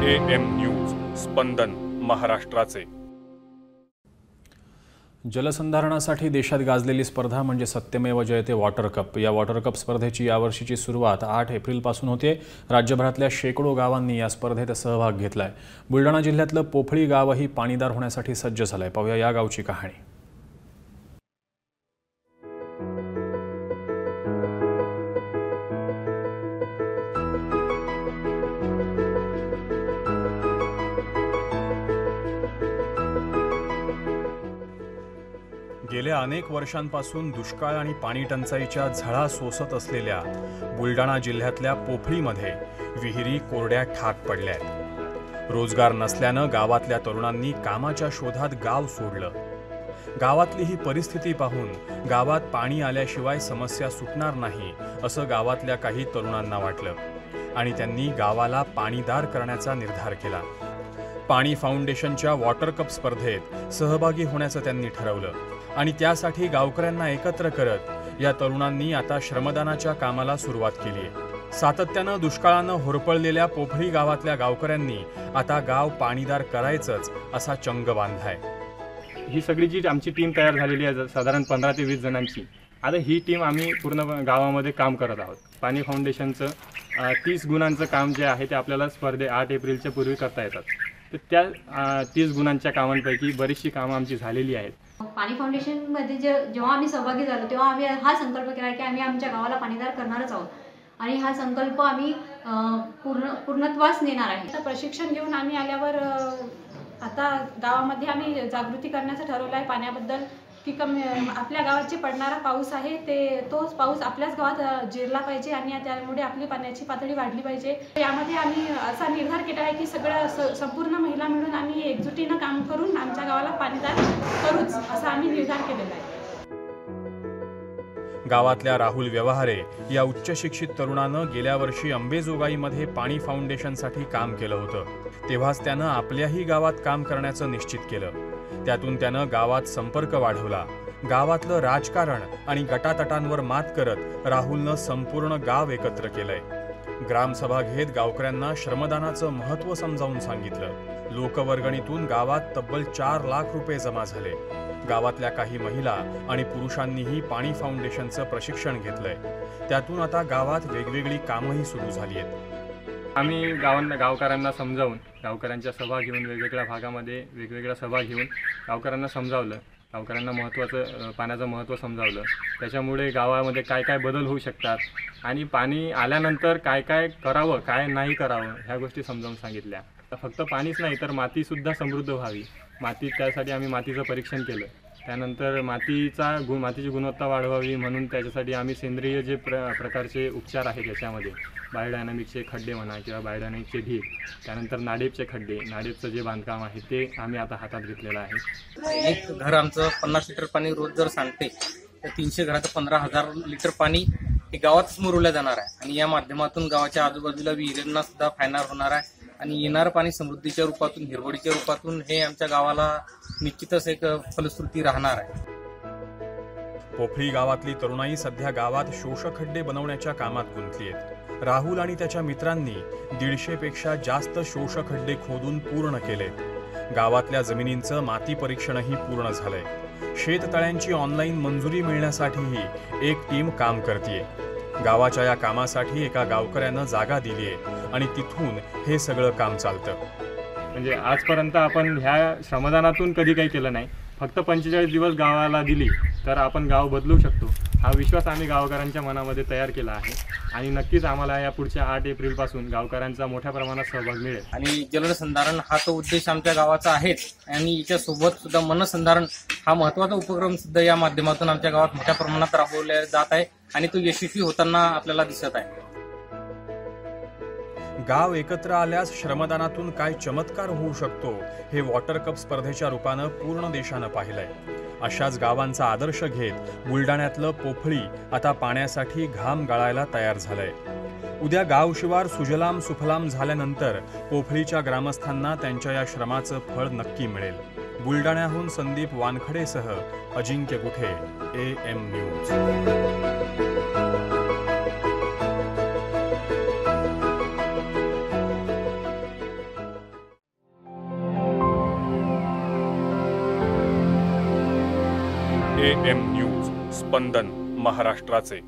ए M news स्पंदन महाराष्ट्राचे. जलसंधारणासाठी देशात गाजलेली स्पर्धा म्हणजे सत्यमेव जयते वॉटर कप. या वॉटर कप स्पर्धेची यावर्षीची सुरुवात आठ एप्रिलपासून होते. राज्यभरातल्या शेकडो गावांनी या स्पर्धेत सहभाग घेतलाय. बुलढाणा जिल्ह्यातलं पोफळी गावही पाणीदार होण्यासाठी सज्ज झालंय. पाहूया या गावची कहाणी. गेल्या अनेक वर्षांपासून दुष्काळ आणि पाणी टंचाईच्या झळा सोसत असलेल्या बुलडाणा जिल्ह्यातल्या पोफळीमध्ये विहिरी कोरड्या ठाक पडल्या आहेत रोजगार नसल्यानं गावातल्या तरुणांनी कामाच्या शोधात गाव सोडलं. गावातली ही परिस्थिती पाहून गावात पाणी आल्याशिवाय समस्या सुटणार नाही असं गावातल्या काही तरुणांना वाटलं आणि त्यांनी गावाला पाणीदार करण्याचा निर्धार केला. पाणी फाउंडेशनच्या वॉटर कप स्पर्धेत सहभागी होण्याचं त्यांनी ठरवलं. आणि त्यासाठी गावकऱ्यांना एकत्र करत या तरुणांनी आता श्रमदानाच्या कामाला सुरुवात केली आहे सातत्यानं दुष्काळानं होरपळलेल्या पोफळी गावातल्या गावकऱ्यांनी आता गाव पाणीदार करायचंच असा चंग बांधलाय. ही सगळी जी आमची टीम तयार झालेली आहे साधारण पंधरा ते वीस जणांची आता ही टीम आम्ही पूर्ण गावामध्ये काम करत आहोत. पाणी फाउंडेशनचं तीस गुणांचं काम जे आहे ते आपल्याला स्पर्धे आठ एप्रिलच्या पूर्वी करता येतात. तर त्या तीस गुणांच्या कामांपैकी बरीचशी कामं आमची झालेली आहेत. पाणी फाउंडेशनमध्ये जे जेव्हा आम्ही सहभागी झालो तेव्हा आम्ही हा संकल्प केला की आम्ही आमच्या गावाला पाणीदार करणारच आहोत. आणि हा संकल्प आम्ही पूर्ण पूर्णत्वास नेणार आहे. आता प्रशिक्षण घेऊन आम्ही आल्यावर आता गावामध्ये आम्ही जागृती करण्याचं ठरवलं आहे पाण्याबद्दल. की कमी आपल्या गावात जे पडणारा पाऊस आहे ते तोच पाऊस आपल्याच गावात जिरला पाहिजे आणि त्यामुळे आपली पाण्याची पातळी वाढली पाहिजे. यामध्ये आम्ही असा निर्धार केला आहे की सगळं संपूर्ण महिला मिळून आम्ही एकजुटीनं काम करून आमच्या गावाला पाणीदार करूच असा आम्ही निर्धार केलेला आहे. गावातल्या राहुल व्यवहारे या उच्च शिक्षित तरुणानं गेल्या वर्षी अंबेजोगाईमध्ये पाणी फाउंडेशनसाठी काम केलं होतं. तेव्हाच त्यानं आपल्याही गावात काम करण्याचं निश्चित केलं. त्यातून त्यानं गावात संपर्क वाढवला. गावातलं राजकारण आणि गटातटांवर मात करत राहुलनं संपूर्ण गाव एकत्र केलंय. ग्रामसभा घेत गावकऱ्यांना श्रमदानाचं महत्त्व समजावून सांगितलं. लोकवर्गणीतून गावात तब्बल चार लाख रुपये जमा झाले. गावातल्या काही महिला आणि पुरुषांनीही पाणी फाउंडेशनचं प्रशिक्षण घेतलंय. त्यातून आता गावात वेगवेगळी कामंही सुरू झाली आहेत. आम्ही गावांना गावकऱ्यांना समजावून गावकऱ्यांच्या सभा घेऊन वेगवेगळ्या भागामध्ये वेगवेगळ्या सभा घेऊन गावकऱ्यांना समजावलं. गावकऱ्यांना महत्त्वाचं पाण्याचं महत्त्व समजावलं. त्याच्यामुळे गावामध्ये काय काय बदल होऊ शकतात आणि पाणी आल्यानंतर काय काय करावं काय नाही करावं ह्या गोष्टी समजावून सांगितल्या. फक्त पाणीच नाही तर मातीसुद्धा समृद्ध व्हावी. माती त्यासाठी आम्ही मातीचं परीक्षण केलं. त्यानंतर मातीचा गु मातीची गुणवत्ता वाढवावी म्हणून त्याच्यासाठी आम्ही सेंद्रिय जे प्र प्रकारचे उपचार आहेत याच्यामध्ये बायोडायनामिकचे खड्डे म्हणा किंवा बायोडायनामिकचे ढीग त्यानंतर नाडेपचे खड्डे नाडेपचं जे बांधकाम आहे ते आम्ही आता हातात घेतलेलं आहे. एक घर आमचं पन्नास लिटर पाणी रोज जर सांगते तर तीनशे घराचं पंधरा हजार लिटर पाणी हे गावातच मुरवलं जाणार आहे. आणि या माध्यमातून गावाच्या आजूबाजूला विहिरींना सुद्धा फायनार होणार आहे. आणि येणारं पाणी समृद्धीच्या रूपातून हिरवडीच्या रूपातून हे आमच्या गावाला निश्चितच एक फलश्रुती राहणार आहे. पोफळी गावातली तरुणाई सध्या गावात शोषखड्डे बनवण्याच्या कामात गुंतली आहेत. राहुल आणि त्याच्या मित्रांनी दीडशेपेक्षा जास्त शोषखड्डे खोदून पूर्ण केलेत. गावातल्या जमिनींचं माती परीक्षणही पूर्ण झालंय. शेततळ्यांची ऑनलाईन मंजुरी मिळण्यासाठीही एक टीम काम करतेय. गावाच्या या कामासाठी एका गावकऱ्यानं जागा दिलीये आणि तिथून हे सगळं काम चालतं. म्हणजे आजपर्यंत आपण ह्या श्रमदानातून कधी काही केलं नाही. फक्त पंचेचाळीस दिवस गावाला दिली तर आपण गाव बदलू शकतो. हा विश्वास आम्ही गावकऱ्यांच्या मनामध्ये तयार केला आहे. आणि नक्कीच आम्हाला या पुढच्या आठ एप्रिलपासून गावकऱ्यांचा मोठ्या प्रमाणात सहभाग मिळेल. आणि जलसंधारण हा तो उद्देश आमच्या गावाचा आहे. आणि याच्या सोबत सुद्धा मनसंधारण हा महत्त्वाचा उपक्रम सुद्धा या माध्यमातून आमच्या गावात मोठ्या प्रमाणात राबवला जात आहे. आणि तो यशस्वी होताना आपल्याला दिसत आहे. गाव एकत्र आल्यास श्रमदानातून काय चमत्कार होऊ शकतो हे वॉटर कप स्पर्धेच्या रूपानं पूर्ण देशानं पाहिलंय. अशाच गावांचा आदर्श घेत बुलडाण्यातलं पोफळी आता पाण्यासाठी घाम गाळायला तयार झालंय. उद्या गावशिवार सुजलाम सुफलाम झाल्यानंतर पोफळीच्या ग्रामस्थांना त्यांच्या या श्रमाचं फळ नक्की मिळेल. बुलडाण्याहून Sandeep वानखडेसह Ajinkya Guthe A M news A M news स्पंदन महाराष्ट्राचे.